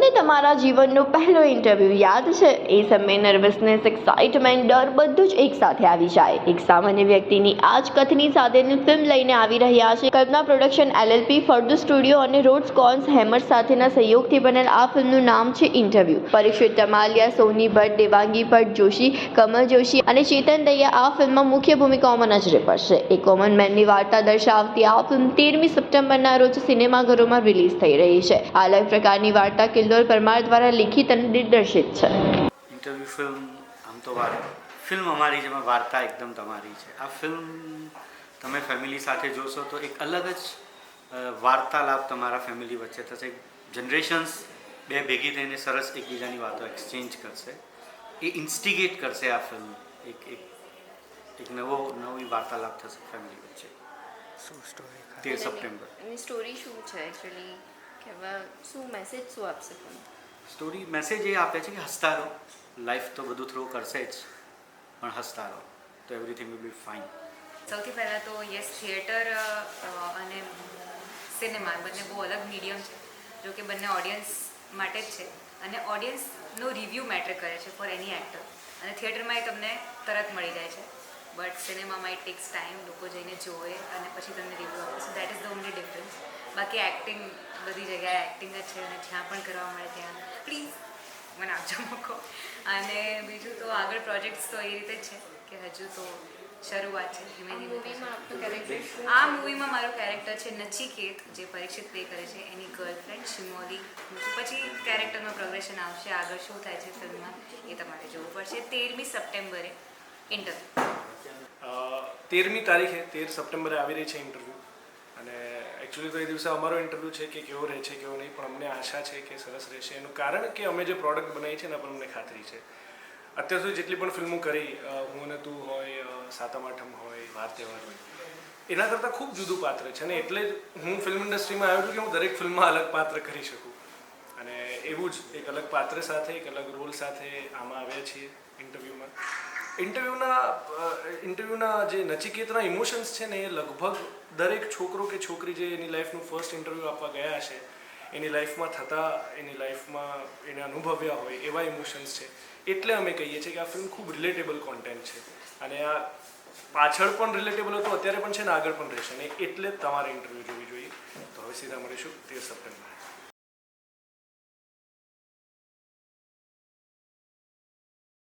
તમારા જીવનનો પહેલો ઇન્ટરવ્યૂ યાદ છે? એ સમયે નર્વસનેસ એક્સાઇટમેન્ટ ડર બધું જ એકસાથે આવી જાય. એક સામાન્ય વ્યક્તિની આ જ કથની સાથેની ફિલ્મ લઈને આવી રહ્યા છે. Kalpana production LLP Faldu studio અને રોડ્સ કોન્સ હેમર સાથેના સહયોગથી બનેલ આ ફિલ્મનું નામ છે ઇન્ટરવ્યૂ પરીક્ષિત તમાલિયા, સોની ભટ્ટ, દેવાંગી ભટ્ટ, જોશી, કમલ જોશી અને ચેતન દૈયા આ ફિલ્મમાં મુખ્ય ભૂમિકાઓમાં નજરે પડશે. એક કોમન મેનની વાર્તા દર્શાવતી આ ફિલ્મ તેરમી સપ્ટેમ્બરના રોજ સિનેમાઘરોમાં રિલીઝ થઈ રહી છે. અલગ પ્રકારની વાર્તા કિલ્લોલ પરમાર દ્વારા લિખિત અને દિગ્દર્શિત છે. ઇન્ટરવ્યૂ ફિલ્મ આમ તો વાર ફિલ્મ અમારી જેમાં વાર્તા એકદમ તમારી છે. આ ફિલ્મ તમે ફેમિલી સાથે જોશો તો એક અલગ જ વાર્તાલાપ તમારા ફેમિલી વચ્ચે થશે. જનરેશન્સ બે ભેગી થઈને સરસ એકબીજાની વાતો એક્સચેન્જ કરશે. એ ઇન્સ્ટિગેટ કરશે આ ફિલ્મ એક એક એક નવો નવી વાર્તાલાપ થશે ફેમિલી વચ્ચે. શું સ્ટોરી તેર સપ્ટેમ્બર. એની સ્ટોરી શું છે એકચ્યુઅલી કે હવે શું મેસેજ શું આપશે સ્ટોરી મેસેજ એ આપે છે કે હસતા રહો. લાઈફ તો બધું થ્રો કરશે જ પણ હસતા રહો. તો એવરીથિંગ વિલ બી ફાઇન સૌથી પહેલાં તો યસ થિયેટર અને સિનેમા બંને બહુ અલગ મીડિયમ છે. જો કે બંને ઓડિયન્સ માટે જ છે. અને ઓડિયન્સનો રિવ્યૂ મેટર કરે છે ફોર એની એક્ટર અને થિયેટરમાં એ તમને તરત મળી જાય છે. બટ સિનેમામાં ઇટ ટેક્સ ટાઈમ લોકો જઈને જોવે અને પછી તમને રિવ્યૂ આપે. So that is the only difference બાકી એક્ટિંગ બધી જગ્યાએ એક્ટિંગ જ છે અને જ્યાં પણ કરવા મળે ત્યાં. પ્લીઝ મને આપજો મોકો. અને બીજું તો આગળ પ્રોજેક્ટ્સ તો એ રીતે જ છે કે હજુ તો શરૂઆત છે. ધીમે ધીમે આ મૂવીમાં મારું કેરેક્ટર છે નચિકેત જે પરીક્ષિત પ્લે કરે છે. એની ગર્લફ્રેન્ડ શિમોલી. પછી કેરેક્ટરનું પ્રોગ્રેશન આવશે. આગળ શું થાય છે ફિલ્મમાં એ તમારે જોવું પડશે. તેરમી સપ્ટેમ્બરે ઇન્ટરવ્યૂ તેરમી તારીખે, તેર સપ્ટેમ્બરે આવી રહી છે ઇન્ટરવ્યૂ અને એકચ્યુઅલી તો એ દિવસે અમારો ઇન્ટરવ્યૂ છે કે કેવો રહે છે, કેવો નહીં, પણ અમને આશા છે કે સરસ રહેશે. એનું કારણ કે અમે જે પ્રોડક્ટ બનાવી છે એના પર અમને ખાતરી છે. અત્યાર સુધી જેટલી પણ ફિલ્મો કરી હું અને તું હોય સાતમ આઠમ હોય, વાર તહેવાર હોય, એના કરતાં ખૂબ જુદું પાત્ર છે. અને એટલે જ હું ફિલ્મ ઇન્ડસ્ટ્રીમાં આવ્યો છું કે હું દરેક ફિલ્મમાં અલગ પાત્ર કરી શકું. અને એવું જ એક અલગ પાત્ર સાથે, એક અલગ રોલ સાથે આમાં આવ્યા છીએ ઇન્ટરવ્યૂમાં ઇન્ટરવ્યૂના ઇન્ટરવ્યૂના જે નચિકેતના ઇમોશન્સ છે ને એ લગભગ દરેક છોકરો કે છોકરી જે એની લાઈફનું ફર્સ્ટ ઇન્ટરવ્યૂ આપવા ગયા છે, એની લાઈફમાં થતા, એની લાઈફમાં એને અનુભવ્યા હોય એવા ઇમોશન્સ છે. એટલે અમે કહીએ છીએ કે આ ફિલ્મ ખૂબ રિલેટેબલ કોન્ટેન્ટ છે. અને આ પાછળ પણ રિલેટેબલ હતું, અત્યારે પણ છે ને આગળ પણ રહેશે. ને એટલે તમારે ઇન્ટરવ્યૂ જોવી જોઈએ. તો હવે સીધા મળીશું. તેર સપ્ટેમ્બર.